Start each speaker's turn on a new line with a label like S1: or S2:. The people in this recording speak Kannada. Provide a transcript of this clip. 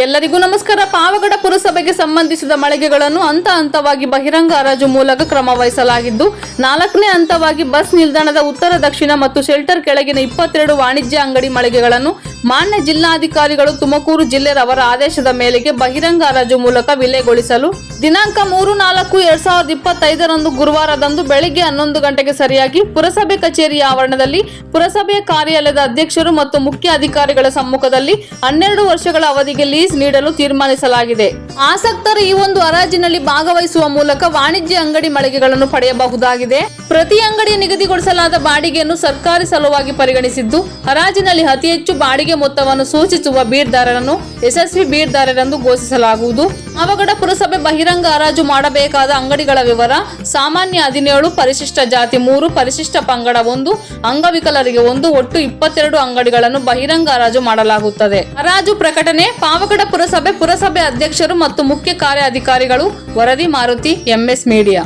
S1: ಎಲ್ಲರಿಗೂ ನಮಸ್ಕಾರ. ಪಾವಗಡ ಪುರಸಭೆಗೆ ಸಂಬಂಧಿಸಿದ ಮಳಿಗೆಗಳನ್ನು ಹಂತ ಹಂತವಾಗಿ ಬಹಿರಂಗ ಹರಾಜು ಮೂಲಕ ಕ್ರಮ ವಹಿಸಲಾಗಿದ್ದು, ನಾಲ್ಕನೇ ಹಂತವಾಗಿ ಬಸ್ ನಿಲ್ದಾಣದ ಉತ್ತರ, ದಕ್ಷಿಣ ಮತ್ತು ಶೆಲ್ಟರ್ ಕೆಳಗಿನ ಇಪ್ಪತ್ತೆರಡು ವಾಣಿಜ್ಯ ಅಂಗಡಿ ಮಳಿಗೆಗಳನ್ನು ಮಾನ್ಯ ಜಿಲ್ಲಾಧಿಕಾರಿಗಳು ತುಮಕೂರು ಜಿಲ್ಲೆ ರವರ ಆದೇಶದ ಮೇಲೆಗೆ ಬಹಿರಂಗ ಹರಾಜು ಮೂಲಕ ವಿಲೇಗೊಳಿಸಲು ದಿನಾಂಕ ಮೂರು ನಾಲ್ಕು ಎರಡ್ ಸಾವಿರದ ಇಪ್ಪತ್ತೈದರಂದು ಗುರುವಾರದಂದು ಬೆಳಿಗ್ಗೆ ಹನ್ನೊಂದು ಗಂಟೆಗೆ ಸರಿಯಾಗಿ ಪುರಸಭೆ ಕಚೇರಿ ಆವರಣದಲ್ಲಿ ಪುರಸಭೆಯ ಕಾರ್ಯಾಲಯದ ಅಧ್ಯಕ್ಷರು ಮತ್ತು ಮುಖ್ಯ ಅಧಿಕಾರಿಗಳ ಸಮ್ಮುಖದಲ್ಲಿ ಹನ್ನೆರಡು ವರ್ಷಗಳ ಅವಧಿಗೆ ನೀಡಲು ತೀರ್ಮಾನಿಸಲಾಗಿದೆ. ಆಸಕ್ತರು ಈ ಒಂದು ಹರಾಜಿನಲ್ಲಿ ಭಾಗವಹಿಸುವ ಮೂಲಕ ವಾಣಿಜ್ಯ ಅಂಗಡಿ ಮಳಿಗೆಗಳನ್ನು ಪಡೆಯಬಹುದಾಗಿದೆ. ಪ್ರತಿ ಅಂಗಡಿ ನಿಗದಿಗೊಳಿಸಲಾದ ಬಾಡಿಗೆಯನ್ನು ಸರ್ಕಾರಿ ಸಲುವಾಗಿ ಪರಿಗಣಿಸಿದ್ದು, ಹರಾಜಿನಲ್ಲಿ ಅತಿ ಹೆಚ್ಚು ಬಾಡಿಗೆ ಮೊತ್ತವನ್ನು ಸೂಚಿಸುವ ಬೀರ್ದಾರರನ್ನು ಯಶಸ್ವಿ ಬೀರ್ದಾರರೆಂದು ಘೋಷಿಸಲಾಗುವುದು. ಅವಘಡ ಪುರಸಭೆ ಬಹಿರಂಗ ಹರಾಜು ಮಾಡಬೇಕಾದ ಅಂಗಡಿಗಳ ವಿವರ, ಸಾಮಾನ್ಯ ಹದಿನೇಳು, ಪರಿಶಿಷ್ಟ ಜಾತಿ ಮೂರು, ಪರಿಶಿಷ್ಟ ಪಂಗಡ ಒಂದು, ಅಂಗವಿಕಲರಿಗೆ ಒಂದು, ಒಟ್ಟು ಇಪ್ಪತ್ತೆರಡು ಅಂಗಡಿಗಳನ್ನು ಬಹಿರಂಗ ಹರಾಜು ಮಾಡಲಾಗುತ್ತದೆ. ಹರಾಜು ಪ್ರಕಟಣೆ, ಪಾವಗಡ ಪುರಸಭೆ ಪುರಸಭೆ ಅಧ್ಯಕ್ಷರು ಮತ್ತು ಮುಖ್ಯ ಕಾರ್ಯ ಅಧಿಕಾರಿಗಳು ವರದಿ ಮಾರುತಿ ಎಂಎಸ್ ಮೀಡಿಯಾ.